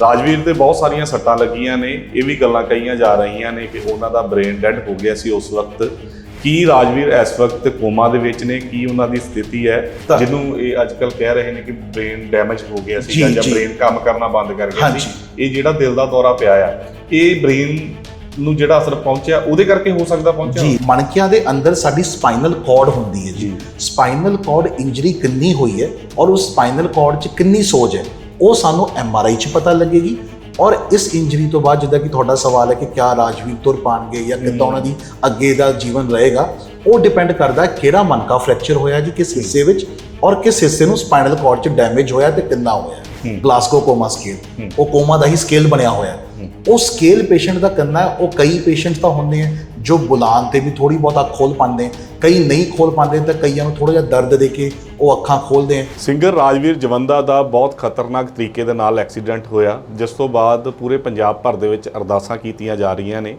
ਰਾਜਵੀਰ ਦੇ ਬਹੁਤ ਸਾਰੀਆਂ ਸੱਟਾਂ ਲੱਗੀਆਂ ਨੇ ਇਹ ਵੀ ਗੱਲਾਂ ਕਹੀਆਂ ਜਾ ਰਹੀਆਂ ਨੇ ਕਿ ਉਹਨਾਂ ਦਾ ਬ੍ਰੇਨ ਡੈਡ ਹੋ ਗਿਆ ਸੀ ਉਸ ਵਕਤ। ਕੀ ਰਾਜਵੀਰ ਇਸ ਵਕਤ ਕੋਮਾ ਦੇ ਵਿੱਚ ਨੇ? ਕੀ ਉਹਨਾਂ ਦੀ ਸਥਿਤੀ ਹੈ? ਤਾਂ- ਜਿਹਨੂੰ ਇਹ ਅੱਜਕੱਲ ਕਹਿ ਰਹੇ ਨੇ ਕਿ ਬ੍ਰੇਨ ਡੈਮੇਜ ਹੋ ਗਿਆ ਸੀ ਜੀ। ਬ੍ਰੇਨ ਕੰਮ ਕਰਨਾ ਬੰਦ ਕਰ ਗਿਆ। ਸੀ। ਇਹ ਜਿਹੜਾ ਦਿਲ ਦਾ ਦੌਰਾ ਪਿਆ ਆ ਇਹ ਬ੍ਰੇਨ ਨੂੰ ਜਿਹੜਾ ਅਸਰ ਪਹੁੰਚਿਆ ਉਹਦੇ ਕਰਕੇ ਹੋ ਸਕਦਾ ਪਹੁੰਚਿਆ? ਜੀ ਮਣਕਿਆਂ ਦੇ ਅੰਦਰ ਸਾਡੀ ਸਪਾਈਨਲ ਕਾਰਡ ਹੁੰਦੀ ਹੈ ਜੀ। ਸਪਾਈਨਲ ਕਾਰਡ ਇੰਜਰੀ ਕਿੰਨੀ ਹੋਈ ਹੈ ਔਰ ਉਸ ਸਪਾਈਨਲ ਕਾਰਡ 'ਚ ਕਿੰਨੀ ਸੋਜ ਹੈ? ਉਹ ਸਾਨੂੰ ਐਮਆਰਆਈ 'ਚ ਪਤਾ ਲੱਗੇਗੀ ਔਰ ਇਸ ਇੰਜਰੀ ਤੋਂ ਬਾਅਦ ਜਿੱਦਾਂ ਕਿ ਤੁਹਾਡਾ ਸਵਾਲ ਹੈ ਕਿ ਕਿਆ ਰਾਜਵੀਰ ਤੁਰ ਪਾਣਗੇ ਜਾਂ ਕਿੱਦਾਂ ਉਹਨਾਂ ਦੀ ਅੱਗੇ ਦਾ ਜੀਵਨ ਰਹੇਗਾ ਉਹ ਡਿਪੈਂਡ ਕਰਦਾ ਕਿਹੜਾ ਮਣਕਾ ਫ੍ਰੈਕਚਰ ਹੋਇਆ ਜੀ ਕਿਸ ਹਿੱਸੇ ਵਿੱਚ ਔਰ ਕਿਸ ਹਿੱਸੇ ਨੂੰ ਸਪਾਈਨਲ ਕਾਰਡ 'ਚ ਡੈਮੇਜ ਹੋਇਆ ਤੇ ਕਿੰਨਾ ਹੋਇਆ। ਗਲਾਸਗੋ ਕੋਮਾ ਸਕੇਲ ਉਹ ਕੋਮਾ ਦਾ ਹੀ ਸਕੇਲ ਬਣਿਆ ਹੋਇਆ। ਉਹ ਸਕੇਲ ਪੇਸ਼ੈਂਟ ਦਾ ਕਰਨਾ ਹੈ ਉਹ ਕਈ ਪੇਸ਼ੈਂਟ ਤਾਂ ਹੁੰਦੇ ਆ। ਜੋ ਬੁਲਾਉਣ ਤੇ ਵੀ ਥੋੜੀ ਬਹੁਤ ਅੱਖ ਖੋਲ ਪਾਉਂਦੇ ਕਈ ਨਹੀਂ ਖੋਲ ਪਾਉਂਦੇ, ਤਾਂ ਕਈਆਂ ਨੂੰ ਥੋੜਾ ਜਿਹਾ ਦਰਦ ਦੇ ਕੇ ਉਹ ਅੱਖਾਂ ਖੋਲਦੇ ਸਿੰਗਰ ਰਾਜਵੀਰ ਜਵੰਦਾ ਦਾ ਬਹੁਤ ਖਤਰਨਾਕ ਤਰੀਕੇ ਦੇ ਨਾਲ ਐਕਸੀਡੈਂਟ ਹੋਇਆ, ਜਿਸ ਤੋਂ ਬਾਅਦ ਪੂਰੇ ਪੰਜਾਬ ਭਰ ਦੇ ਵਿੱਚ ਅਰਦਾਸਾਂ ਕੀਤੀਆਂ ਜਾ ਰਹੀਆਂ ਨੇ।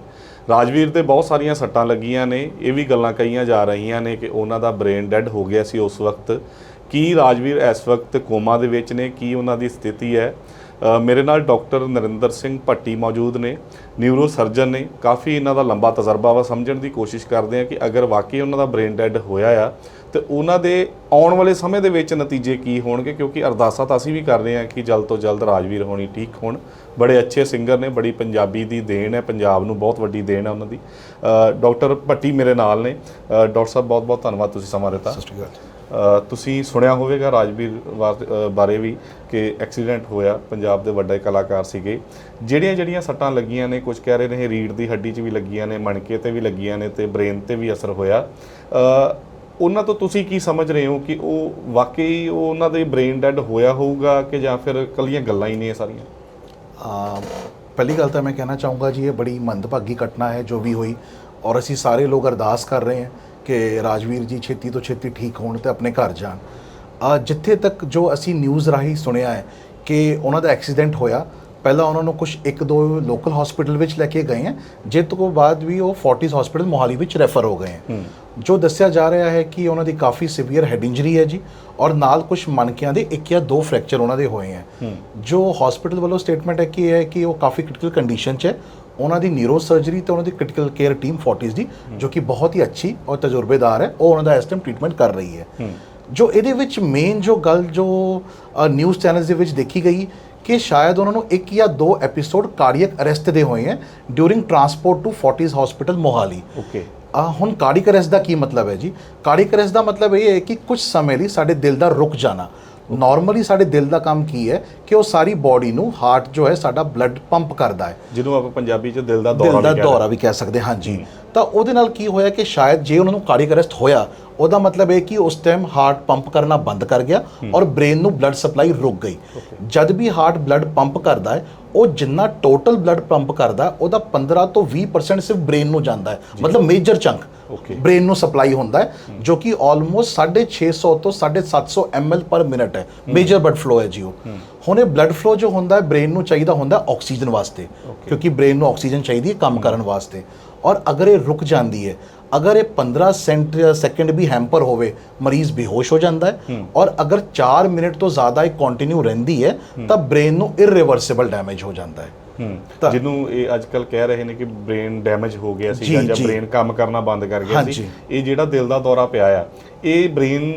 ਰਾਜਵੀਰ ਤੇ ਬਹੁਤ ਸਾਰੀਆਂ ਸੱਟਾਂ ਲੱਗੀਆਂ ਨੇ, ਇਹ ਵੀ ਗੱਲਾਂ ਕਹੀਆਂ ਜਾ ਰਹੀਆਂ ਨੇ ਕਿ ਉਹਨਾਂ ਦਾ ਬ੍ਰੇਨ ਡੈੱਡ ਹੋ ਗਿਆ ਸੀ ਉਸ ਵਕਤ। ਕੀ ਰਾਜਵੀਰ ਇਸ ਵਕਤ ਕੋਮਾ ਦੇ ਵਿੱਚ ਨੇ? ਕੀ ਉਹਨਾਂ ਦੀ ਸਥਿਤੀ ਹੈ? ਮੇਰੇ ਨਾਲ ਡਾਕਟਰ ਨਰਿੰਦਰ ਸਿੰਘ ਭੱਟੀ ਮੌਜੂਦ ਨੇ ਨਿਊਰੋ ਸਰਜਨ ਨੇ। ਕਾਫੀ ਇਹਨਾਂ ਦਾ ਲੰਬਾ ਤਜਰਬਾ ਵਾ ਸਮਝਣ ਦੀ ਕੋਸ਼ਿਸ਼ ਕਰਦੇ ਆ ਕਿ ਅਗਰ ਵਾਕਈ ਉਹਨਾਂ ਦਾ ਬ੍ਰੇਨ ਡੈਡ ਹੋਇਆ ਆ ਤੇ ਉਹਨਾਂ ਦੇ ਆਉਣ ਵਾਲੇ ਸਮੇਂ ਦੇ ਵਿੱਚ ਨਤੀਜੇ ਕੀ ਹੋਣਗੇ? ਕਿਉਂਕਿ ਅਰਦਾਸਾਂ ਤਾਂ ਅਸੀਂ ਵੀ ਕਰ ਰਹੇ ਹਾਂ ਕਿ ਜਲਦ ਤੋਂ ਜਲਦ ਰਾਜਵੀਰ ਹੋਣੀ ਠੀਕ ਹੋਣ। ਬੜੇ ਅੱਛੇ ਸਿੰਗਰ ਨੇ ਬੜੀ ਪੰਜਾਬੀ ਦੀ ਦੇਣ ਹੈ ਪੰਜਾਬ ਨੂੰ ਬਹੁਤ ਵੱਡੀ ਦੇਣ ਹੈ ਉਹਨਾਂ ਦੀ। ਅ, ਡਾਕਟਰ ਭੱਟੀ ਮੇਰੇ ਨਾਲ ਨੇ। ਅ, ਡਾਕਟਰ ਸਾਹਿਬ ਬਹੁਤ ਬਹੁਤ ਧੰਨਵਾਦ ਤੁਸੀਂ ਸਮਾਂ ਦਿੱਤਾ। ਸਤਿ ਸ਼੍ਰੀ ਅ, ਤੁਸੀਂ ਸੁਣਿਆ ਹੋਵੇਗਾ ਰਾਜਵੀਰ ਵਾਰ- ਬਾਰੇ ਵੀ ਕਿ ਐਕਸੀਡੈਂਟ ਹੋਇਆ, ਪੰਜਾਬ ਦੇ ਵੱਡੇ ਕਲਾਕਾਰ ਸੀਗੇ। ਜਿਹੜੀਆਂ ਜਿਹੜੀਆਂ ਸੱਟਾਂ ਲੱਗੀਆਂ ਨੇ ਕੁਝ ਕਹਿ ਰਹੇ ਨੇ ਇਹ ਰੀੜ ਦੀ ਹੱਡੀ 'ਚ ਵੀ ਲੱਗੀਆਂ ਨੇ, ਮਣਕੇ ਤੇ ਵੀ ਲੱਗੀਆਂ ਨੇ ਤੇ ਬ੍ਰੇਨ ਤੇ ਵੀ ਅਸਰ ਹੋਇਆ। ਉਹਨਾਂ ਤੋਂ ਤੁਸੀਂ ਕੀ ਸਮਝ ਰਹੇ ਹੋ ਕਿ ਉਹ ਵਾਕਈ ਉਹ ਉਹਨਾਂ ਦੇ ਬ੍ਰੇਨ ਡੈਡ ਹੋਇਆ ਹੋਊਗਾ ਕਿ ਜਾਂ ਫਿਰ ਕੱਲੀਆਂ ਗੱਲਾਂ ਹੀ ਨੇ ਇਹ ਸਾਰੀਆਂ? ਪਹਿਲੀ ਗੱਲ ਤਾਂ ਮੈਂ ਕਹਿਣਾ ਚਾਹੂੰਗਾ ਜੀ, ਇਹ ਬੜੀ ਮੰਦਭਾਗੀ ਘਟਨਾ ਹੈ ਜੋ ਵੀ ਹੋਈ ਔਰ ਅਸੀਂ ਸਾਰੇ ਲੋਕ ਅਰਦਾਸ ਕਰ ਰਹੇ ਹਾਂ। ਕਿ ਰਾਜਵੀਰ ਜੀ ਛੇਤੀ ਤੋਂ ਛੇਤੀ ਠੀਕ ਹੋਣ ਤੇ ਆਪਣੇ ਘਰ ਜਾਣ। ਆ ਜਿੱਥੇ ਤੱਕ ਜੋ ਅਸੀਂ ਨਿਊਜ਼ ਰਾਹੀਂ ਸੁਣਿਆ ਹੈ ਕਿ ਉਹਨਾਂ ਦਾ ਐਕਸੀਡੈਂਟ ਹੋਇਆ ਪਹਿਲਾਂ ਉਹਨਾਂ ਨੂੰ ਕੁਝ ਇੱਕ ਦੋ ਲੋਕਲ ਹਸਪੀਟਲ ਵਿੱਚ ਲੈ ਕੇ ਗਏ ਹੈ ਜਿਸ ਤੋਂ ਬਾਅਦ ਵੀ ਉਹ ਫੋਰਟਿਸ ਹਸਪੀਟਲ ਮੋਹਾਲੀ ਵਿੱਚ ਰੈਫਰ ਹੋ ਗਏ ਹੈ। ਜੋ ਦੱਸਿਆ ਜਾ ਰਿਹਾ ਹੈ ਕਿ ਉਹਨਾਂ ਦੀ ਕਾਫੀ ਸੀਵੀਅਰ ਹੈਡ ਇੰਜਰੀ ਹੈ ਜੀ ਔਰ ਨਾਲ ਕੁਝ ਮਣਕਿਆਂ ਦੇ ਇੱਕ ਜਾਂ ਦੋ ਫ੍ਰੈਕਚਰ ਉਹਨਾਂ ਦੇ ਹੋਏ ਹੈ। ਜੋ ਹਸਪੀਟਲ ਵੱਲੋਂ ਸਟੇਟਮੈਂਟ ਹੈ ਕਿ ਇਹ ਹੈ ਕਿ ਉਹ ਕਾਫੀ ਕ੍ਰਿਟੀਕਲ ਕੰਡੀਸ਼ਨ 'ਚ ਹੈ ਉਹਨਾਂ ਦੀ ਨਿਊਰੋ ਸਰਜਰੀ ਤੇ ਉਹਨਾਂ ਦੀ ਕ੍ਰਿਟੀਕਲ ਕੇਅਰ ਟੀਮ ਫੋਰਟਿਸ ਦੀ ਜੋ ਕਿ ਬਹੁਤ ਹੀ ਅੱਛੀ ਔਰ ਤਜਰਬੇਦਾਰ ਹੈ ਉਹ ਉਹਨਾਂ ਦਾ ਇਸ ਟਾਈਮ ਟ੍ਰੀਟਮੈਂਟ ਕਰ ਰਹੀ ਹੈ। ਜੋ ਇਹਦੇ ਵਿੱਚ ਮੇਨ ਜੋ ਗੱਲ ਜੋ ਨਿਊਜ਼ ਚੈਨਲਸ ਦੇ ਵਿੱਚ ਦੇਖੀ ਗਈ ਕਿ ਸ਼ਾਇਦ ਉਹਨਾਂ ਨੂੰ ਇੱਕ ਜਾਂ ਦੋ ਐਪੀਸੋਡ ਕਾਰਡੀਅਕ ਅਰੈਸਟ ਦੇ ਹੋਏ ਹੈ during transport to Fortis hospital Mohali. Okay ਆ ਹੁਣ ਕਾਰਡਿਕ ਅਰੈਸਟ ਦਾ ਕੀ ਮਤਲਬ ਹੈ ਜੀ? ਕਾਰਡਿਕ ਅਰੈਸਟ ਦਾ ਮਤਲਬ ਇਹ ਹੈ ਕਿ ਕੁਝ ਸਮੇਂ ਲਈ ਸਾਡੇ ਦਿਲ ਦਾ ਰੁਕ ਜਾਣਾ। ਨਾਰਮਲੀ ਸਾਡੇ ਦਿਲ ਦਾ ਕੰਮ ਕੀ ਹੈ ਕਿ ਉਹ ਸਾਰੀ ਬਾਡੀ ਨੂੰ ਹਾਰਟ ਜੋ ਹੈ ਸਾਡਾ ਬਲੱਡ ਪੰਪ ਕਰਦਾ ਹੈ। ਜਿਹਨੂੰ ਆਪਾਂ ਪੰਜਾਬੀ 'ਚ ਦਿਲ ਦਾ ਦੌਰਾ ਦਿਲ ਦਾ ਵੀ ਕਹਿ ਦੌਰਾ ਵੀ ਕਹਿ ਸਕਦੇ ਹਾਂ ਜੀ ਤਾਂ ਉਹਦੇ ਨਾਲ ਕੀ ਹੋਇਆ ਕਿ ਸ਼ਾਇਦ ਜੇ ਉਹਨਾਂ ਨੂੰ ਕਾਰਡਿਕ ਅਰੈਸਟ ਹੋਇਆ ਉਹਦਾ ਮਤਲਬ ਇਹ ਕਿ ਉਸ ਟਾਈਮ ਹਾਰਟ ਪੰਪ ਕਰਨਾ ਬੰਦ ਕਰ ਗਿਆ ਔਰ ਬ੍ਰੇਨ ਨੂੰ ਬਲੱਡ ਸਪਲਾਈ ਰੁਕ ਗਈ। ਜਦ ਵੀ ਹਾਰਟ ਬਲੱਡ ਪੰਪ ਕਰਦਾ ਹੈ ਉਹ ਜਿੰਨਾ ਟੋਟਲ ਬਲੱਡ ਪੰਪ ਕਰਦਾ ਉਹਦਾ 15 ਤੋਂ 20% ਸਿਰਫ ਬ੍ਰੇਨ ਨੂੰ ਜਾਂਦਾ ਹੈ। ਮਤਲਬ ਮੇਜਰ ਚੰਕ. ਬ੍ਰੇਨ ਨੂੰ ਸਪਲਾਈ ਹੁੰਦਾ ਹੈ ਜੋ ਕਿ ਆਲਮੋਸਟ 650 ਤੋਂ 750 ml ਪਰ ਮਿੰਟ ਹੈ। ਮੇਜਰ ਬਲੱਡ ਫਲੋ ਹੈ ਜੀ ਉਹ। ਹੁਣ ਇਹ ਬਲੱਡ ਫਲੋ ਜੋ ਹੁੰਦਾ ਹੈ ਬ੍ਰੇਨ ਨੂੰ ਚਾਹੀਦਾ ਹੁੰਦਾ ਆਕਸੀਜਨ ਵਾਸਤੇ ਕਿਉਂਕਿ ਬ੍ਰੇਨ ਨੂੰ ਆਕਸੀਜਨ ਚਾਹੀਦੀ ਹੈ ਕੰਮ ਕਰਨ ਵਾਸਤੇ। ਔਰ ਅਗਰ ਇਹ ਰੁਕ ਜਾਂਦੀ ਹੈ ਅਗਰ ਇਹ 15 ਸੈਂਟ ਸੈਕਿੰਡ ਵੀ ਹੈਂਪਰ ਹੋਵੇ ਮਰੀਜ਼ ਬੇਹੋਸ਼ ਹੋ ਜਾਂਦਾ ਹੈ ਔਰ ਅਗਰ 4 ਮਿੰਟ ਤੋਂ ਜ਼ਿਆਦਾ ਇਹ ਕੰਟੀਨਿਊ ਰਹਿੰਦੀ ਹੈ ਤਾਂ ਬ੍ਰੇਨ ਨੂੰ ਇਰਰਿਵਰਸੀਬਲ ਡੈਮੇਜ ਹੋ ਜਾਂਦਾ ਹੈ। ਜਿਹਨੂੰ ਇਹ ਅੱਜ ਕੱਲ ਕਹਿ ਰਹੇ ਨੇ ਕਿ ਬ੍ਰੇਨ ਡੈਮੇਜ ਹੋ ਗਿਆ ਸੀ ਜੀ। ਬ੍ਰੇਨ ਕੰਮ ਕਰਨਾ ਬੰਦ ਕਰ ਗਿਆ ਸੀ। ਇਹ ਜਿਹੜਾ ਦਿਲ ਦਾ ਦੌਰਾ ਪਿਆ ਆ ਇਹ ਬ੍ਰੇਨ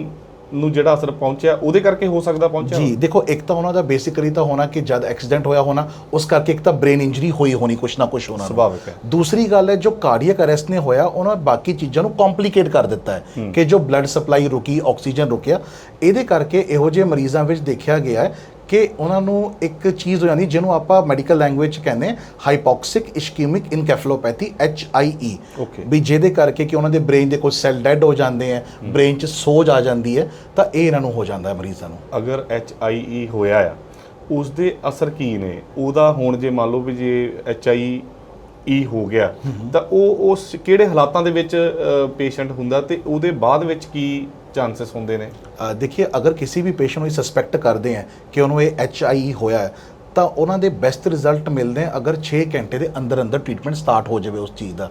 ਨੂੰ ਜਿਹੜਾ ਅਸਰ ਪਹੁੰਚਿਆ ਉਹਦੇ ਕਰਕੇ ਹੋ ਸਕਦਾ ਪਹੁੰਚਿਆ ਜੀ ਦੇਖੋ ਇੱਕ ਤਾਂ ਉਹਨਾਂ ਦਾ ਬੇਸਿਕਲੀ ਤਾਂ ਹੋਣਾ ਕਿ ਜਦ ਐਕਸੀਡੈਂਟ ਹੋਇਆ ਹੋਣਾ ਉਸ ਕਰਕੇ ਇੱਕ ਤਾਂ ਬ੍ਰੇਨ ਇੰਜਰੀ ਹੋਈ ਹੋਣੀ ਕੁਛ ਨਾ ਕੁਛ ਹੋਣਾ ਸੁਭਾਵਿਕ ਹੈ। ਦੂਸਰੀ ਗੱਲ ਹੈ ਜੋ ਕਾਰਡੀਅਕ ਅਰੈਸਟ ਨੇ ਹੋਇਆ ਉਹਨਾਂ ਬਾਕੀ ਚੀਜ਼ਾਂ ਨੂੰ ਕੰਪਲਿਕੇਟ ਕਰ ਦਿੱਤਾ ਹੈ ਕਿ ਜੋ ਬਲੱਡ ਸਪਲਾਈ ਰੁਕੀ ਆਕਸੀਜਨ ਰੁਕਿਆ ਇਹਦੇ ਕਰਕੇ ਇਹੋ ਜਿਹੇ ਮਰੀਜ਼ਾਂ ਵਿੱਚ ਦੇਖਿਆ ਗਿਆ ਹੈ ਕਿ ਉਹਨਾਂ ਨੂੰ ਇੱਕ ਚੀਜ਼ ਹੋ ਜਾਂਦੀ ਜਿਹਨੂੰ ਆਪਾਂ ਮੈਡੀਕਲ ਲੈਂਗੁਏਜ 'ਚ ਕਹਿੰਦੇ ਹਾਂ ਹਾਈਪੋਕਸਿਕ ਇਸ਼ਕੀਮਿਕ ਇਨਕੈਫਲੋਪੈਥੀ ਐਚ ਆਈ ਈ. ਵੀ ਜਿਹਦੇ ਕਰਕੇ ਕਿ ਉਹਨਾਂ ਦੇ ਬ੍ਰੇਨ ਦੇ ਕੁਝ ਸੈੱਲ ਡੈਡ ਹੋ ਜਾਂਦੇ ਆ ਬ੍ਰੇਨ 'ਚ ਸੋਜ ਆ ਜਾਂਦੀ ਹੈ ਤਾਂ ਇਹ ਇਹਨਾਂ ਨੂੰ ਹੋ ਜਾਂਦਾ ਹੈ ਮਰੀਜ਼ਾਂ ਨੂੰ। ਅਗਰ ਐਚ ਆਈ ਈ ਹੋਇਆ ਆ ਉਸ ਦੇ ਅਸਰ ਕੀ ਨੇ? ਉਹਦਾ ਹੁਣ ਜੇ ਮੰਨ ਲਓ ਵੀ ਜੇ ਐਚ ਆਈ ਈ ਹੋ ਗਿਆ ਤਾਂ ਉਹ ਉਸ ਕਿਹੜੇ ਹਾਲਾਤਾਂ ਦੇ ਵਿੱਚ ਪੇਸ਼ੈਂਟ ਹੁੰਦਾ ਤੇ ਉਹਦੇ ਬਾਅਦ ਵਿੱਚ ਕੀ ਚਾਂਸਸ ਹੁੰਦੇ ਨੇ। ਦੇਖिए ਅਗਰ ਕਿਸੇ ਵੀ ਪੇਸ਼ੈਂਟ ਨੂੰ ਇਹ ਸਸਪੈਕਟ ਕਰਦੇ ਆ ਕਿ ਉਹਨੂੰ ਇਹ ਐਚ ਆਈ ਹੋਇਆ ਹੈ ਤਾਂ ਉਹਨਾਂ ਦੇ ਬੈਸਟ ਰਿਜ਼ਲਟ ਮਿਲਦੇ ਆ ਅਗਰ 6 ਘੰਟੇ ਦੇ ਅੰਦਰ ਅੰਦਰ ਟ੍ਰੀਟਮੈਂਟ ਸਟਾਰਟ ਹੋ ਜਾਵੇ ਉਸ ਚੀਜ਼ ਦਾ।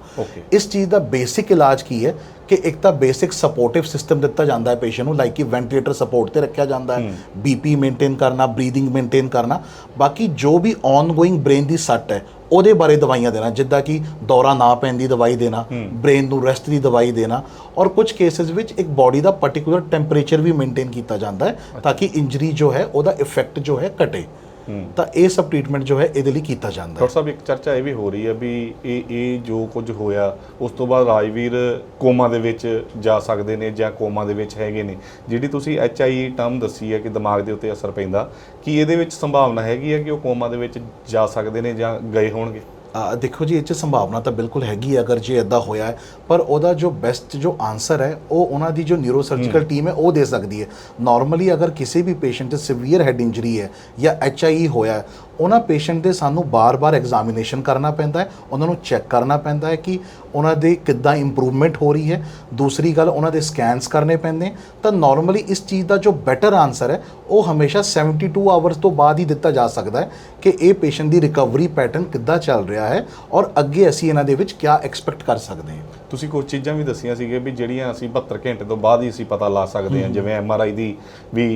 ਇਸ ਚੀਜ਼ ਦਾ ਬੇਸਿਕ ਇਲਾਜ ਕੀ ਹੈ ਕਿ ਇੱਕ ਤਾਂ ਬੇਸਿਕ ਸਪੋਰਟਿਵ ਸਿਸਟਮ ਦਿੱਤਾ ਜਾਂਦਾ ਹੈ ਪੇਸ਼ੈਂਟ ਨੂੰ ਲਾਈਕ ਕਿ ਵੈਂਟੀਲੇਟਰ ਸਪੋਰਟ ਤੇ ਰੱਖਿਆ ਜਾਂਦਾ ਹੈ ਬੀਪੀ ਮੇਨਟੇਨ ਕਰਨਾ ਬਰੀਥਿੰਗ ਮੇਨਟੇਨ ਕਰਨਾ। ਬਾਕੀ ਜੋ ਵੀ ਆਨਗੋਇੰਗ ਬ੍ਰੇਨ ਦੀ ਸੱਟ ਹੈ ਉਹਦੇ ਬਾਰੇ ਦਵਾਈਆਂ ਦੇਣਾ ਜਿੱਦਾਂ ਕਿ ਦੌਰਾ ਨਾ ਪੈਣ ਦੀ ਦਵਾਈ ਦੇਣਾ ਬ੍ਰੇਨ ਨੂੰ ਰੈਸਟ ਦੀ ਦਵਾਈ ਦੇਣਾ ਔਰ ਕੁਝ ਕੇਸਿਸ ਵਿੱਚ ਇੱਕ ਬਾਡੀ ਦਾ ਪਾਰਟਿਕੂਲਰ ਟੈਂਪਰੇਚਰ ਵੀ ਮੇਨਟੇਨ ਕੀਤਾ ਜਾਂਦਾ ਹੈ ਤਾਂ ਕਿ ਇੰਜਰੀ ਜੋ ਹੈ ਉਹਦਾ ਇਫੈਕਟ ਜੋ ਹੈ ਘਟੇ। ਤਾਂ ਇਹ ਸਭ ਟ੍ਰੀਟਮੈਂਟ ਜੋ ਹੈ ਇਹਦੇ ਲਈ ਕੀਤਾ ਜਾਂਦਾ ਹੈ। ਡਾਕਟਰ ਸਾਹਿਬ, ਇੱਕ ਚਰਚਾ ਇਹ ਵੀ ਹੋ ਰਹੀ ਹੈ ਵੀ ਇਹ ਇਹ ਜੋ ਕੁਝ ਹੋਇਆ, ਉਸ ਤੋਂ ਬਾਅਦ ਰਾਜਵੀਰ ਕੋਮਾ ਦੇ ਵਿੱਚ ਜਾ ਸਕਦੇ ਨੇ ਜਾਂ ਕੋਮਾ ਦੇ ਵਿੱਚ ਹੈਗੇ ਨੇ। ਜਿਹੜੀ ਤੁਸੀਂ ਐਚ ਆਈ ਟਰਮ ਦੱਸੀ ਹੈ ਕਿ ਦਿਮਾਗ ਦੇ ਉੱਤੇ ਅਸਰ ਪੈਂਦਾ, ਕੀ ਇਹਦੇ ਵਿੱਚ ਸੰਭਾਵਨਾ ਹੈਗੀ ਹੈ ਕਿ ਉਹ ਕੋਮਾ ਦੇ ਵਿੱਚ ਜਾ ਸਕਦੇ ਨੇ ਜਾਂ ਗਏ ਹੋਣਗੇ? ਦੇਖੋ ਜੀ ਇਹ 'ਚ ਸੰਭਾਵਨਾ ਤਾਂ ਬਿਲਕੁਲ ਹੈਗੀ ਹੈ ਅਗਰ ਜੇ ਇਦਾਂ ਹੋਇਆ ਪਰ ਉਹਦਾ ਜੋ ਬੈਸਟ ਜੋ ਆਨਸਰ ਹੈ ਉਹ ਉਹਨਾਂ ਦੀ ਜੋ ਨਿਊਰੋਸਰਜੀਕਲ ਟੀਮ ਹੈ ਉਹ ਦੇ ਸਕਦੀ ਹੈ। ਨਾਰਮਲੀ ਅਗਰ ਕਿਸੇ ਵੀ ਪੇਸ਼ੈਂਟ 'ਚ ਸਿਵੀਅਰ ਹੈਡ ਇੰਜਰੀ ਹੈ ਜਾਂ ਐਚਆਈ ਹੋਇਆ ਹੈ ਉਹਨਾਂ ਪੇਸ਼ੈਂਟ ਦੇ ਸਾਨੂੰ ਬਾਰ-ਬਾਰ ਐਗਜ਼ਾਮੀਨੇਸ਼ਨ ਕਰਨਾ ਪੈਂਦਾ ਹੈ ਉਹਨਾਂ ਨੂੰ ਚੈੱਕ ਕਰਨਾ ਪੈਂਦਾ ਹੈ ਕਿ ਉਹਨਾਂ ਦੇ ਕਿੱਦਾਂ ਇੰਪਰੂਵਮੈਂਟ ਹੋ ਰਹੀ ਹੈ। ਦੂਸਰੀ ਗੱਲ ਉਹਨਾਂ ਦੇ ਸਕੈਨਸ ਕਰਨੇ ਪੈਂਦੇ। ਤਾਂ ਨਾਰਮਲੀ ਇਸ ਚੀਜ਼ ਦਾ ਜੋ ਬੈਟਰ ਆਨਸਰ ਹੈ ਉਹ ਹਮੇਸ਼ਾ 72 ਆਵਰਸ ਤੋਂ ਬਾਅਦ ਹੀ ਦਿੱਤਾ ਜਾ ਸਕਦਾ ਹੈ ਕਿ ਇਹ ਪੇਸ਼ੈਂਟ ਦੀ ਰਿਕਵਰੀ ਪੈਟਰਨ ਕਿੱਦਾਂ ਚੱਲ ਰਿਹਾ ਹੈ ਔਰ ਅੱਗੇ ਅਸੀਂ ਇਹਨਾਂ ਦੇ ਵਿੱਚ ਕੀ ਐਕਸਪੈਕਟ ਕਰ ਸਕਦੇ ਹਾਂ। ਤੁਸੀਂ ਕੁਝ ਚੀਜ਼ਾਂ ਵੀ ਦੱਸੀਆਂ ਸੀਗੇ ਵੀ ਜਿਹੜੀਆਂ ਅਸੀਂ 72 ਘੰਟੇ ਤੋਂ ਬਾਅਦ ਹੀ ਅਸੀਂ ਪਤਾ ਲਾ ਸਕਦੇ ਹਾਂ। ਜਿਵੇਂ ਐਮ ਆਰ ਆਈ ਦੀ ਵੀ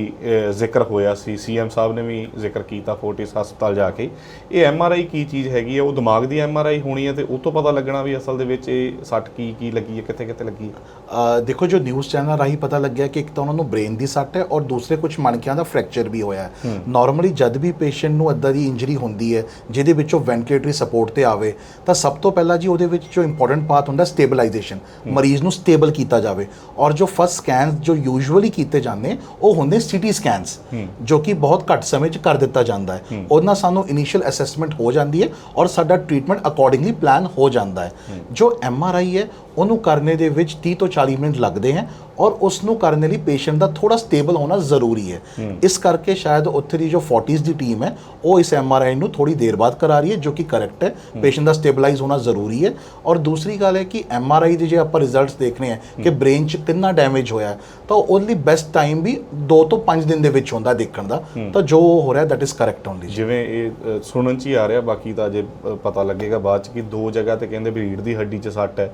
ਜ਼ਿਕਰ ਹੋਇਆ ਸੀ। ਸੀਐਮ ਸਾਹਿਬ ਨੇ ਵੀ ਜ਼ਿਕਰ ਕੀਤਾ ਫੋਰਟਿਸ ਹਸਪਤਾਲ ਜਾ ਕੇ। ਇਹ ਐਮ ਆਰ ਆਈ ਕੀ ਚੀਜ਼ ਹੈਗੀ ਹੈ ਉਹ ਦਿਮਾਗ ਦੀ ਐਮ ਆਰ ਆਈ ਹੋਣੀ ਹੈ ਤੇ ਉਹ ਤੋਂ ਪਤਾ ਲੱਗਣਾ ਵੀ ਅਸਲ ਦੇ ਵਿੱਚ ਇਹ ਸੱਟ ਕੀ ਕੀ ਲੱਗੀ ਹੈ ਕਿੱਥੇ ਕਿੱਥੇ ਲੱਗੀ ਹੈ ਦੇਖੋ ਜੋ ਨਿਊਜ਼ ਚੈਨਲ ਰਾਹੀਂ ਪਤਾ ਲੱਗਿਆ ਕਿ ਇੱਕ ਤਾਂ ਉਹਨਾਂ ਨੂੰ ਬ੍ਰੇਨ ਦੀ ਸੱਟ ਹੈ ਔਰ ਦੂਸਰੇ ਕੁਝ ਮਣਕਿਆਂ ਦਾ ਫ੍ਰੈਕਚਰ ਵੀ ਹੋਇਆ ਹੈ। ਨਾਰਮਲੀ ਜਦ ਵੀ ਪੇਸ਼ੈਂਟ ਨੂੰ ਅੱਦਾ ਦੀ ਇੰਜਰੀ ਹੁੰਦੀ ਹੈ ਜਿਹਦੇ ਵਿੱਚੋਂ ਵੈਂਟੀਲੇਟਰੀ ਸਪੋਰਟ ਤੇ ਆਵੇ ਤਾਂ ਸਭ ਤੋਂ ਪਹਿਲਾਂ ਜੀ ਉਹਦੇ ਵਿੱਚ ਜੋ ਇੰਪੋਰਟੈਂਟ ਪਾਰਟ ਹੁੰਦਾ ਸਟੇਬਲਾਈਜੇਸ਼ਨ ਮਰੀਜ਼ ਨੂੰ ਸਟੇਬਲ ਕੀਤਾ ਜਾਵੇ। ਔਰ ਜੋ ਫਸਟ ਸਕੈਨਸ ਜੋ ਯੂਜੂਅਲੀ ਕੀਤੇ ਜਾਂਦੇ ਉਹ ਹੁੰਦੇ ਸੀਟੀ ਸਕੈਨਸ ਜੋ ਕਿ ਬਹੁਤ ਘੱਟ ਸਮੇਂ 'ਚ ਕਰ ਦਿੱਤਾ ਜਾਂਦਾ ਹੈ। ਉਹਦੇ ਨਾਲ ਸਾਨੂੰ ਇਨੀਸ਼ੀਅਲ ਅਸੈਸਮੈਂਟ ਹੋ ਜਾਂਦੀ ਹੈ ਔਰ ਸਾਡਾ ਟ੍ਰੀਟਮੈਂਟ ਅਕੋਰਡਿੰਗਲੀ ਪਲਾਨ ਹੋ ਜਾਂਦਾ ਹੈ। ਜੋ ਐਮ ਆਰ ਆਈ ਹੈ, ਉਹਨੂੰ ਕਰਨੇ ਦੇ ਵਿੱਚ 30 ਤੋਂ 40 ਮਿੰਟ ਲੱਗਦੇ ਹੈ ਔਰ ਉਸ ਨੂੰ ਕਰਨ ਲਈ ਪੇਸ਼ੈਂਟ ਦਾ ਥੋੜਾ ਸਟੇਬਲ ਹੋਣਾ ਜ਼ਰੂਰੀ ਹੈ। ਇਸ ਕਰਕੇ ਸ਼ਾਇਦ ਉੱਥੇ ਦੀ ਜੋ 40s ਦੀ ਟੀਮ ਹੈ ਉਹ ਇਸ ਐਮ ਆਰ ਆਈ ਨੂੰ ਥੋੜੀ ਦੇਰ ਬਾਅਦ ਕਰਾ ਰਹੀ ਹੈ ਜੋ ਕਿ ਕਰੈਕਟ ਹੈ। ਪੇਸ਼ੈਂਟ ਦਾ ਸਟੇਬਲਾਈਜ਼ ਹੋਣਾ ਜ਼ਰੂਰੀ ਹੈ। ਔਰ ਦੂਸਰੀ ਗੱਲ ਹੈ ਕਿ ਐਮ ਆਰ ਆਈ ਦੇ ਜੇ ਆਪਾਂ ਰਿਜ਼ਲਟਸ ਦੇਖਨੇ ਆ ਕਿ ਬ੍ਰੇਨ 'ਚ ਕਿੰਨਾ ਡੈਮੇਜ ਹੋਇਆ ਤਾਂ ਉਹਦੇ ਲਈ ਬੈਸਟ ਟਾਈਮ ਵੀ 2 ਤੋਂ 5 ਦਿਨ ਦੇ ਵਿੱਚ ਹੁੰਦਾ ਦੇਖਣ ਦਾ। ਤਾਂ ਜੋ ਹੋ ਰਿਹਾ ਦੈਟ ਇਜ਼ ਕਰੈਕਟ ਓਨਲੀ ਜਿਵੇਂ ਇਹ ਸੁਣਨ ਚ ਹੀ ਆ ਰਿਹਾ ਬਾਕੀ ਤਾਂ ਜੇ ਪਤਾ ਲੱਗੇਗਾ ਬਾਅਦ ਚ ਕਿ ਦੋ ਜਗ੍ਹਾ ਤੇ ਕਹਿੰਦੇ ਵੀ ਰੀੜ ਦੀ ਹੱਡੀ 'ਚ ਸੱਟ ਹੈ।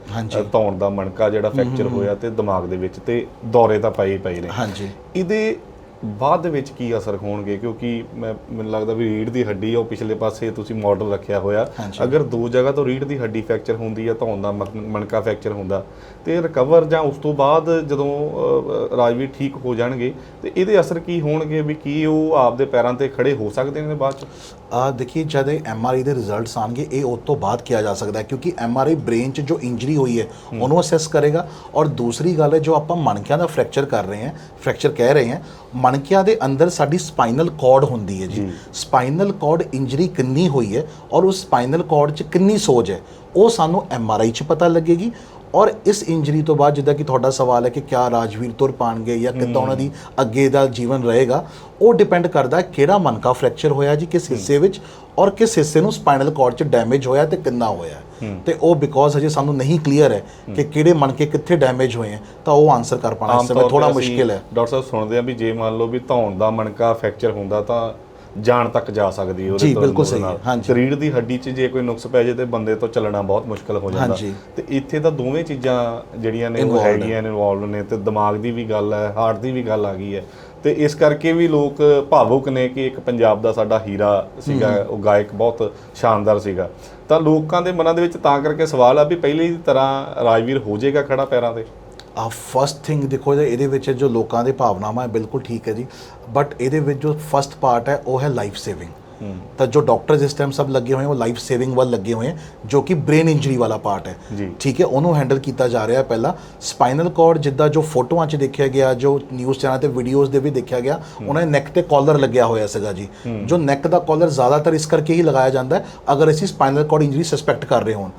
ਧੌਣ ਦਾ ਮਣਕਾ ਜਿਹੜਾ ਫ੍ਰੈਕਚਰ ਹੋਇਆ ਤੇ ਦਿਮਾਗ ਦੇ ਵਿੱਚ ਤੇ ਦੌਰੇ ਤਾਂ ਪਏ ਹੀ ਪਏ ਨੇ। ਹਾਂਜੀ। ਇਹਦੇ ਬਾਅਦ ਦੇ ਵਿੱਚ ਕੀ ਅਸਰ ਹੋਣਗੇ? ਕਿਉਂਕਿ ਮੈਂ ਮੈਨੂੰ ਲੱਗਦਾ ਵੀ ਰੀੜ ਦੀ ਹੱਡੀ ਆ ਉਹ ਪਿਛਲੇ ਪਾਸੇ ਤੁਸੀਂ ਮਾਡਲ ਰੱਖਿਆ ਹੋਇਆ। ਅਗਰ ਦੋ ਜਗ੍ਹਾ ਤੋਂ ਰੀੜ ਦੀ ਹੱਡੀ ਫ੍ਰੈਕਚਰ ਹੁੰਦੀ ਹੈ ਧੌਣ ਦਾ ਮਕ- ਮਣਕਾ ਫ੍ਰੈਕਚਰ ਹੁੰਦਾ। ਤੇ ਰਿਕਵਰ ਜਾਂ ਉਸ ਤੋਂ ਬਾਅਦ ਜਦੋਂ ਰਾਜਵੀਰ ਠੀਕ ਹੋ ਜਾਣਗੇ ਤੇ ਇਹਦੇ ਅਸਰ ਕੀ ਹੋਣਗੇ ਵੀ ਕੀ ਉਹ ਆਪਦੇ ਪੈਰਾਂ ਤੇ ਖੜੇ ਹੋ ਸਕਦੇ ਨੇ ਬਾਅਦ ਚ? ਆ ਦੇਖੀਏ ਜਦ ਐਮ ਆਰ ਆਈ ਦੇ ਰਿਜ਼ਲਟਸ ਆਣਗੇ ਇਹ ਉਸ ਤੋਂ ਬਾਅਦ ਕਿਹਾ ਜਾ ਸਕਦਾ ਹੈ ਕਿਉਂਕਿ ਐਮ ਆਰ ਆਈ ਬ੍ਰੇਨ 'ਚ ਜੋ ਇੰਜਰੀ ਹੋਈ ਹੈ ਉਹਨੂੰ ਅਸੈਸ ਕਰੇਗਾ। ਔਰ ਦੂਸਰੀ ਗੱਲ ਹੈ ਜੋ ਆਪਾਂ ਮਣਕਿਆਂ ਦਾ ਫ੍ਰੈਕਚਰ ਕਰ ਰਹੇ ਹਾਂ ਫ੍ਰੈਕਚਰ ਕਹਿ ਰਹੇ ਹਾਂ ਮਣਕਿਆਂ ਦੇ ਅੰਦਰ ਸਾਡੀ ਸਪਾਈਨਲ ਕਾਰਡ ਹੁੰਦੀ ਹੈ ਜੀ। ਸਪਾਈਨਲ ਕਾਰਡ ਇੰਜਰੀ ਕਿੰਨੀ ਹੋਈ ਹੈ ਔਰ ਉਸ ਸਪਾਈਨਲ ਕਾਰਡ 'ਚ ਕਿੰਨੀ ਸੋਜ ਹੈ ਉਹ ਸਾਨੂੰ ਐਮ ਆਰ ਆਈ 'ਚ ਪਤਾ ਲੱਗੇਗੀ ਔਰ ਇਸ ਇੰਜਰੀ ਤੋਂ ਬਾਅਦ ਜਿੱਦਾਂ ਕਿ ਤੁਹਾਡਾ ਸਵਾਲ ਹੈ ਕਿ ਕਿਆ ਰਾਜਵੀਰ ਤੁਰ ਪਾਣਗੇ ਜਾਂ ਕਿੱਦਾਂ ਉਹਨਾਂ ਦੀ ਅੱਗੇ ਦਾ ਜੀਵਨ ਰਹੇਗਾ ਉਹ ਡਿਪੈਂਡ ਕਰਦਾ ਹੈ ਕਿਹੜਾ ਮਣਕਾ ਫ੍ਰੈਕਚਰ ਹੋਇਆ ਜੀ ਕਿਸ ਹਿੱਸੇ ਵਿੱਚ ਔਰ ਕਿਸ ਹਿੱਸੇ ਨੂੰ ਸਪਾਈਨਲ ਕਾਰਡ 'ਚ ਡੈਮੇਜ ਹੋਇਆ ਤੇ ਕਿੰਨਾ ਹੋਇਆ। ਤੇ ਉਹ ਬਿਕੋਜ਼ ਹਜੇ ਸਾਨੂੰ ਨਹੀਂ ਕਲੀਅਰ ਹੈ ਕਿ ਕਿਹੜੇ ਮਣਕੇ ਕਿੱਥੇ ਡੈਮੇਜ ਹੋਏ ਹੈ ਤਾਂ ਉਹ ਆਨਸਰ ਕਰ ਪਾਣਾ ਇਸ ਸਮੇਂ ਥੋੜਾ ਮੁਸ਼ਕਿਲ ਹੈ। ਡਾਕਟਰ ਸਾਹਿਬ ਸੁਣਦੇ ਆ ਵੀ ਜੇ ਮੰਨ ਲਓ ਵੀ ਧੌਣ ਦਾ ਮਣਕਾ ਫ੍ਰੈਕਚਰ ਹੁੰਦਾ ਤਾਂ ਜਾਨ ਤੱਕ ਜਾ ਸਕਦੀ ਹੈ ਜੀ, ਤੋਂ ਬਿਲਕੁਲ ਉਹਦੇ ਸਹੀ ਹੈ, ਨਾਲ। ਹਾਂਜੀ। ਸਰੀਰ ਦੀ ਹੱਡੀ 'ਚ ਜੇ ਕੋਈ ਨੁਕਸ ਪੈ ਜੇ ਤੇ ਬੰਦੇ ਤੋਂ ਚੱਲਣਾ ਬਹੁਤ ਮੁਸ਼ਕਲ ਹੋ ਜਾਂਦਾ। ਤੇ ਇੱਥੇ ਤਾਂ ਦੋਵੇਂ ਚੀਜ਼ਾਂ ਜਿਹੜੀਆਂ ਨੇ ਉਹ। ਹੈਗੀਆਂ ਨੇ ਇਨਵੋਲਵ ਨੇ ਤੇ ਦਿਮਾਗ ਦੀ ਵੀ ਗੱਲ ਹੈ ਹਾਰਟ ਦੀ ਵੀ ਗੱਲ ਆ ਗਈ ਹੈ ਤੇ ਇਸ ਕਰਕੇ ਵੀ ਲੋਕ ਭਾਵੁਕ ਨੇ ਕਿ ਇੱਕ ਪੰਜਾਬ ਦਾ ਸਾਡਾ ਹੀਰਾ ਸੀਗਾ ਉਹ ਗਾਇਕ ਬਹੁਤ ਸ਼ਾਨਦਾਰ ਸੀਗਾ ਤਾਂ ਲੋਕਾਂ ਦੇ ਮਨਾਂ ਦੇ ਵਿੱਚ ਤਾਂ ਕਰਕੇ ਸਵਾਲ ਆ ਵੀ ਪਹਿਲੇ ਤਰ੍ਹਾਂ ਰਾਜਵੀਰ ਹੋ ਜਾਏਗਾ ਖੜਾ ਪੈਰਾਂ ਤੇ ਆ ਫਸਟ ਥਿੰਗ ਦੇਖੋ ਜੀ ਇਹਦੇ ਵਿੱਚ ਜੋ ਲੋਕਾਂ ਦੇ ਭਾਵਨਾਵਾਂ ਹੈ ਬਿਲਕੁਲ ਠੀਕ ਹੈ ਜੀ। ਬਟ ਇਹਦੇ ਵਿੱਚ ਜੋ ਫਸਟ ਪਾਰਟ ਹੈ ਉਹ ਹੈ ਲਾਈਫ ਸੇਵਿੰਗ ਤਾਂ ਜੋ ਡਾਕਟਰ ਇਸ ਟਾਈਮ ਸਭ ਲੱਗੇ ਹੋਏ ਉਹ ਲਾਈਫ ਸੇਵਿੰਗ ਵੱਲ ਲੱਗੇ ਹੋਏ ਜੋ ਕਿ ਬ੍ਰੇਨ ਇੰਜਰੀ ਵਾਲਾ ਪਾਰਟ ਹੈ। ਠੀਕ ਹੈ ਉਹਨੂੰ ਹੈਂਡਲ ਕੀਤਾ ਜਾ ਰਿਹਾ ਹੈ ਪਹਿਲਾਂ। ਸਪਾਈਨਲ ਕਾਰਡ ਜਿੱਦਾਂ ਜੋ ਫੋਟੋਆਂ 'ਚ ਦੇਖਿਆ ਗਿਆ ਜੋ ਨਿਊਜ਼ ਚੈਨਲ ਤੇ ਵੀਡੀਓਜ਼ ਦੇ ਵੀ ਦੇਖਿਆ ਗਿਆ ਉਹਨਾਂ ਦੇ ਨੈਕ ਤੇ ਕਾਲਰ ਲੱਗਿਆ ਹੋਇਆ ਸੀਗਾ ਜੀ। ਜੋ ਨੈਕ ਦਾ ਕਾਲਰ ਜ਼ਿਆਦਾਤਰ ਇਸ ਕਰਕੇ ਹੀ ਲਗਾਇਆ ਜਾਂਦਾ ਹੈ ਅਗਰ ਅਸੀਂ ਸਪਾਈਨਲ ਕਾਰਡ ਇੰਜਰੀ ਸਸਪੈਕਟ ਕਰ ਰਹੇ ਹੋਣ।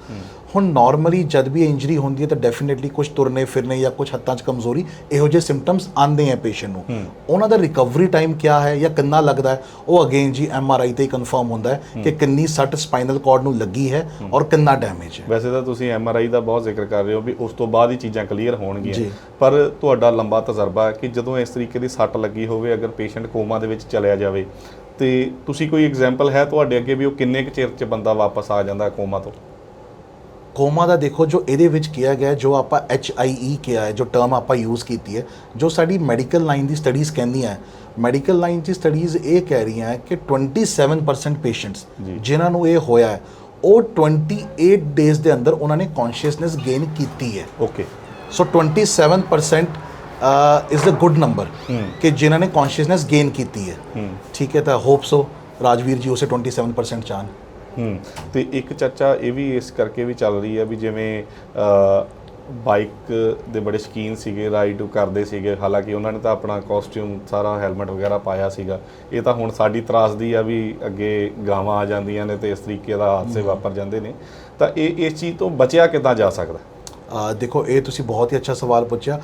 ਹੁਣ ਨਾਰਮਲੀ ਜਦ ਵੀ ਇੰਜਰੀ ਹੁੰਦੀ ਹੈ ਤਾਂ ਡੈਫੀਨਿਟਲੀ ਕੁਝ ਤੁਰਨੇ ਫਿਰਨੇ ਜਾਂ ਕੁਝ ਹੱਥਾਂ 'ਚ ਕਮਜ਼ੋਰੀ ਇਹੋ ਜਿਹੇ ਸਿੰਪਟਮਸ ਆਉਂਦੇ ਆ ਪੇਸ਼ੈਂਟ ਨੂੰ। ਉਹਨਾਂ ਦਾ ਰਿਕਵਰੀ ਟਾਈਮ ਕਿਆ ਹੈ ਜਾਂ ਕਿੰਨਾ ਲੱਗਦਾ ਹੈ ਉਹ ਅਗੇਨ ਜੀ ਐਮ ਆਰ ਆਈ ਤੇ ਕਨਫਰਮ ਹੁੰਦਾ ਹੈ ਕਿ ਕਿੰਨੀ ਸੱਟ ਸਪਾਈਨਲ ਕਾਰਡ ਨੂੰ ਲੱਗੀ ਹੈ ਔਰ ਕਿੰਨਾ ਡੈਮੇਜ ਹੈ। ਵੈਸੇ ਤਾਂ ਤੁਸੀਂ ਐਮ ਆਰ ਆਈ ਦਾ ਬਹੁਤ ਜ਼ਿਕਰ ਕਰ ਰਹੇ ਹੋ ਵੀ ਉਸ ਤੋਂ ਬਾਅਦ ਹੀ ਚੀਜ਼ਾਂ ਕਲੀਅਰ ਹੋਣਗੀਆਂ। ਪਰ ਤੁਹਾਡਾ ਲੰਬਾ ਤਜਰਬਾ ਹੈ ਕਿ ਜਦੋਂ ਇਸ ਤਰੀਕੇ ਦੀ ਸੱਟ ਲੱਗੀ ਹੋਵੇ ਅਗਰ ਪੇਸ਼ੈਂਟ ਕੋਮਾ ਦੇ ਵਿੱਚ ਚਲਿਆ ਜਾਵੇ ਤੇ ਤੁਸੀਂ ਕੋਈ ਐਗਜ਼ਾਮਪਲ ਹੈ ਤੁਹਾਡੇ ਅੱਗੇ ਵੀ ਉਹ ਕਿੰਨੇ ਕੁ ਚਿਰ 'ਚ ਬੰਦਾ ਵਾਪਸ ਆ ਜਾਂਦਾ ਕੋਮਾ ਤੋਂ? ਕੋਮਾ ਦਾ ਦੇਖੋ ਜੋ ਇਹਦੇ ਵਿੱਚ ਕਿਹਾ ਗਿਆ ਜੋ ਆਪਾਂ ਐਚ ਆਈ ਈ ਕਿਹਾ ਹੈ ਜੋ ਟਰਮ ਆਪਾਂ ਯੂਜ਼ ਕੀਤੀ ਹੈ ਜੋ ਸਾਡੀ ਮੈਡੀਕਲ ਲਾਈਨ ਦੀ ਸਟੱਡੀਜ਼ ਕਹਿੰਦੀਆਂ ਮੈਡੀਕਲ ਲਾਈਨ ਦੀ ਸਟੱਡੀਜ਼ ਇਹ ਕਹਿ ਰਹੀਆਂ ਹੈ ਕਿ 27% ਪੇਸ਼ੈਂਟਸ। ਜਿਨ੍ਹਾਂ ਨੂੰ ਇਹ ਹੋਇਆ ਹੈ ਉਹ 28 ਡੇਜ਼ ਦੇ ਅੰਦਰ ਉਹਨਾਂ ਨੇ ਕੌਨਸ਼ੀਅਸਨੈਸ ਗੇਨ ਕੀਤੀ ਹੈ। Okay so 27% is a good number. ਕਿ ਜਿਨ੍ਹਾਂ ਨੇ ਕੌਨਸ਼ੀਅਸਨੈਸ ਗੇਨ ਕੀਤੀ ਹੈ। ਹੂੰ। ਠੀਕ ਹੈ ਤਾਂ ਹੋਪ ਸੋ ਰਾਜਵੀਰ ਜੀ ਉਸੇ 27% ਚਾਹਨ ਹੂੰ ਤੇ ਇੱਕ ਚਰਚਾ ਇਹ ਵੀ ਇਸ ਕਰਕੇ ਵੀ ਚੱਲ ਰਹੀ ਹੈ ਵੀ ਜਿਵੇਂ ਬਾਈਕ ਦੇ ਬੜੇ ਸ਼ਕੀਨ ਸੀਗੇ ਰਾਈਡ ਕਰਦੇ ਸੀਗੇ ਹਾਲਾਂਕਿ ਉਹਨਾਂ ਨੇ ਤਾਂ ਆਪਣਾ ਕਾਸਟਿਊਮ ਸਾਰਾ ਹੈਲਮਟ ਵਗੈਰਾ ਪਾਇਆ ਸੀਗਾ। ਇਹ ਤਾਂ ਹੁਣ ਸਾਡੀ ਤਰਾਸਦੀ ਆ ਵੀ ਅੱਗੇ ਗਾਵਾਂ ਆ ਜਾਂਦੀਆਂ ਨੇ ਤੇ ਇਸ ਤਰੀਕੇ ਦਾ ਹਾਦਸੇ ਵਾਪਰ ਜਾਂਦੇ ਨੇ। ਤਾਂ ਇਹ ਇਸ ਚੀਜ਼ ਤੋਂ ਬਚਿਆ ਕਿੱਦਾਂ ਜਾ ਸਕਦਾ? ਦੇਖੋ, ਇਹ ਤੁਸੀਂ ਬਹੁਤ ਹੀ ਅੱਛਾ ਸਵਾਲ ਪੁੱਛਿਆ।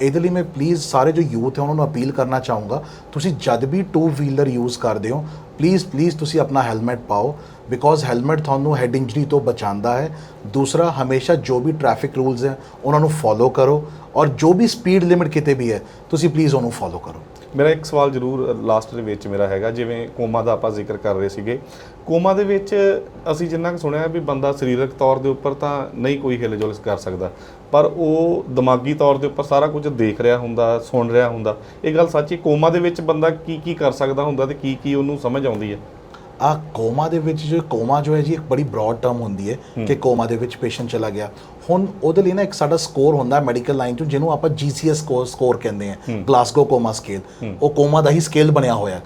ਇਹਦੇ ਲਈ ਮੈਂ ਪਲੀਜ਼ ਸਾਰੇ ਜੋ ਯੂਥ ਹੈ ਉਹਨਾਂ ਨੂੰ ਅਪੀਲ ਕਰਨਾ ਚਾਹੂੰਗਾ, ਤੁਸੀਂ ਜਦ ਵੀ ਟੂ ਵੀਲਰ ਯੂਜ਼ ਕਰਦੇ ਹੋ ਪਲੀਜ਼ ਪਲੀਜ਼ ਤੁਸੀਂ ਆਪਣਾ ਹੈਲਮਟ ਪਾਓ ਬਿਕੋਜ਼ ਹੈਲਮਟ ਤੁਹਾਨੂੰ ਹੈਡ ਇੰਜਰੀ ਤੋਂ ਬਚਾਉਂਦਾ ਹੈ। ਦੂਸਰਾ, ਹਮੇਸ਼ਾ ਜੋ ਵੀ ਟ੍ਰੈਫਿਕ ਰੂਲਸ ਹੈ, ਉਹਨਾਂ ਨੂੰ ਫੋਲੋ ਕਰੋ, ਔਰ ਜੋ ਵੀ ਸਪੀਡ ਲਿਮਿਟ ਕਿਤੇ ਵੀ ਹੈ, ਤੁਸੀਂ ਪਲੀਜ਼ ਉਹਨੂੰ ਫੋਲੋ ਕਰੋ। ਮੇਰਾ ਇੱਕ ਸਵਾਲ ਜ਼ਰੂਰ ਲਾਸਟ ਦੇ ਵਿੱਚ ਮੇਰਾ ਹੈਗਾ ਜਿਵੇਂ ਕੋਮਾ ਦਾ ਆਪਾਂ ਜ਼ਿਕਰ ਕਰ ਰਹੇ ਸੀਗੇ। ਕੋਮਾ ਦੇ ਵਿੱਚ ਅਸੀਂ ਜਿੰਨਾ ਕੁ ਸੁਣਿਆ ਵੀ ਬੰਦਾ ਸਰੀਰਕ ਤੌਰ ਦੇ ਉੱਪਰ ਤਾਂ ਨਹੀਂ ਕੋਈ ਹਿਲਜੁਲ ਕਰ ਸਕਦਾ ਪਰ ਉਹ ਦਿਮਾਗੀ ਤੌਰ ਦੇ ਉੱਪਰ ਸਾਰਾ ਕੁਝ ਦੇਖ ਰਿਹਾ ਹੁੰਦਾ ਸੁਣ ਰਿਹਾ ਹੁੰਦਾ। ਇਹ ਗੱਲ ਸੱਚੀ ਕੋਮਾ ਦੇ ਵਿੱਚ ਬੰਦਾ ਕੀ ਕੀ ਕਰ ਸਕਦਾ ਹੁੰਦਾ ਤੇ ਕੀ ਕੀ ਉਹਨੂੰ ਸਮਝ ਆਉਂਦੀ ਹੈ? ਆ ਕੋਮਾ ਦੇ ਵਿੱਚ ਜੋ ਕੋਮਾ ਜੋ ਹੈ ਜੀ ਇੱਕ ਬੜੀ ਬ੍ਰੌਡ ਟਰਮ ਹੁੰਦੀ ਹੈ ਕਿ ਕੋਮਾ ਦੇ ਵਿੱਚ ਪੇਸ਼ੈਂਟ ਚਲਾ ਗਿਆ। ਹੁਣ ਉਹਦੇ ਲਈ ਨਾ ਇੱਕ ਸਾਡਾ ਸਕੋਰ ਹੁੰਦਾ ਮੈਡੀਕਲ ਲਾਈਨ 'ਚ ਜਿਹਨੂੰ ਆਪਾਂ GCS ਸਕੋਰ ਸਕੋਰ ਕਹਿੰਦੇ ਆ ਗਲਾਸਗੋ ਕੋਮਾ ਸਕੇਲ ਉਹ ਕੋਮਾ ਦਾ ਹੀ ਸਕੇਲ ਬਣਿਆ ਹੋਇਆ।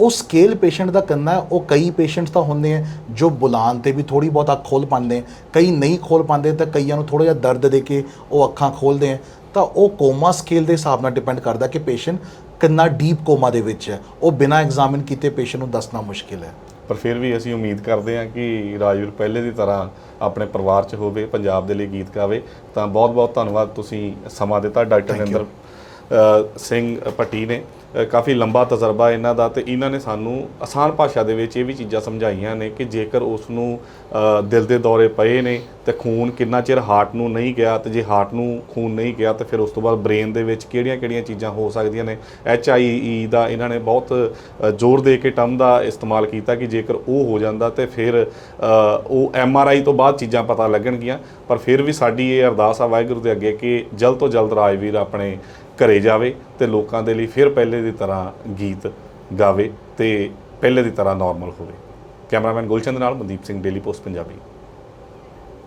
ਉਹ ਸਕੇਲ ਪੇਸ਼ੈਂਟ ਦਾ ਕਰਨਾ ਹੈ, ਉਹ ਕਈ ਪੇਸ਼ੈਂਟਸ ਤਾਂ ਹੁੰਦੇ ਆ ਜੋ ਬੁਲਾਉਣ ਤੇ ਵੀ ਥੋੜੀ ਬਹੁਤ ਅੱਖ ਖੋਲ ਪਾਉਂਦੇ ਕਈ ਨਹੀਂ ਖੋਲ ਪਾਉਂਦੇ ਤਾਂ ਕਈਆਂ ਨੂੰ ਥੋੜਾ ਜਿਹਾ ਦਰਦ ਦੇ ਕੇ ਉਹ ਅੱਖਾਂ ਖੋਲਦੇ ਆ ਤਾਂ ਉਹ ਕੋਮਾ ਸਕੇਲ ਦੇ ਹਿਸਾਬ ਨਾਲ ਡਿਪੈਂਡ ਕਰਦਾ ਕਿ ਪੇਸ਼ੈਂਟ ਕਿੰਨਾ ਡੀਪ ਕੋਮਾ ਦੇ ਵਿੱਚ ਹੈ। ਉਹ ਬਿਨਾਂ ਐਗਜ਼ਾਮਿਨ ਕੀਤੇ ਪੇਸ਼ੈਂਟ ਨੂੰ ਦੱਸਣਾ ਮੁਸ਼ਕਿਲ ਹੈ। ਪਰ ਫਿਰ ਵੀ ਅਸੀਂ ਉਮੀਦ ਕਰਦੇ ਹਾਂ ਕਿ ਰਾਜਵੀਰ ਪਹਿਲੇ ਦੀ ਤਰ੍ਹਾਂ ਆਪਣੇ ਪਰਿਵਾਰ 'ਚ ਹੋਵੇ ਪੰਜਾਬ ਦੇ ਲਈ ਗੀਤ ਗਾਵੇ। ਤਾਂ ਬਹੁਤ ਬਹੁਤ ਧੰਨਵਾਦ ਤੁਸੀਂ ਸਮਾਂ ਦਿੱਤਾ ਡਾਕਟਰ ਅ, ਸਿੰਘ ਪੱਟੀ ਨੇ। ਕਾਫੀ ਲੰਬਾ ਤਜਰਬਾ ਇਹਨਾਂ ਦਾ ਤੇ ਇਹਨਾਂ ਨੇ ਸਾਨੂੰ ਆਸਾਨ ਭਾਸ਼ਾ ਦੇ ਵਿੱਚ ਇਹ ਵੀ ਚੀਜ਼ਾਂ ਸਮਝਾਈਆਂ ਨੇ ਕਿ ਜੇਕਰ ਉਸ ਨੂੰ ਦਿਲ ਦੇ ਦੌਰੇ ਪਏ ਨੇ ਤੇ ਖੂਨ ਕਿੰਨਾ ਚਿਰ ਹਾਰਟ ਨੂੰ ਨਹੀਂ ਗਿਆ ਤੇ ਜੇ ਹਾਰਟ ਨੂੰ ਖੂਨ ਨਹੀਂ ਗਿਆ ਤੇ ਫਿਰ ਉਸ ਤੋਂ ਬਾਅਦ ਬ੍ਰੇਨ ਦੇ ਵਿੱਚ ਕਿਹੜੀਆਂ-ਕਿਹੜੀਆਂ ਚੀਜ਼ਾਂ ਹੋ ਸਕਦੀਆਂ ਨੇ। ਐਚ ਆਈ ਈ ਦਾ ਇਹਨਾਂ ਨੇ ਬਹੁਤ ਜ਼ੋਰ ਦੇ ਕੇ ਟਰਮ ਦਾ ਇਸਤੇਮਾਲ ਕੀਤਾ ਕਿ ਜੇਕਰ ਉਹ ਹੋ ਜਾਂਦਾ ਤੇ ਫਿਰ ਉਹ ਐਮ ਆਰ ਆਈ ਤੋਂ ਬਾਅਦ ਚੀਜ਼ਾਂ ਪਤਾ ਲੱਗਣਗੀਆਂ। ਪਰ ਫਿਰ ਵੀ ਸਾਡੀ ਇਹ ਅਰਦਾਸ ਆ ਵਾਹਿਗੁਰੂ ਦੇ ਅੱਗੇ ਕਿ ਜਲਦ ਤੋਂ ਜਲਦ ਰਾਜਵੀਰ ਆਪਣੇ ਘਰੇ ਜਾਵੇ ਤੇ ਲੋਕਾਂ ਦੇ ਲਈ ਫਿਰ ਪਹਿਲੇ ਦੀ ਤਰ੍ਹਾਂ ਗੀਤ ਗਾਵੇ ਤੇ ਪਹਿਲੇ ਦੀ ਤਰ੍ਹਾਂ ਨਾਰਮਲ ਹੋਵੇ। ਕੈਮਰਾਮੈਨ ਗੁਲਚੰਦ ਨਾਲ ਮਨਦੀਪ ਸਿੰਘ ਡੇਲੀ ਪੋਸਟ ਪੰਜਾਬੀ।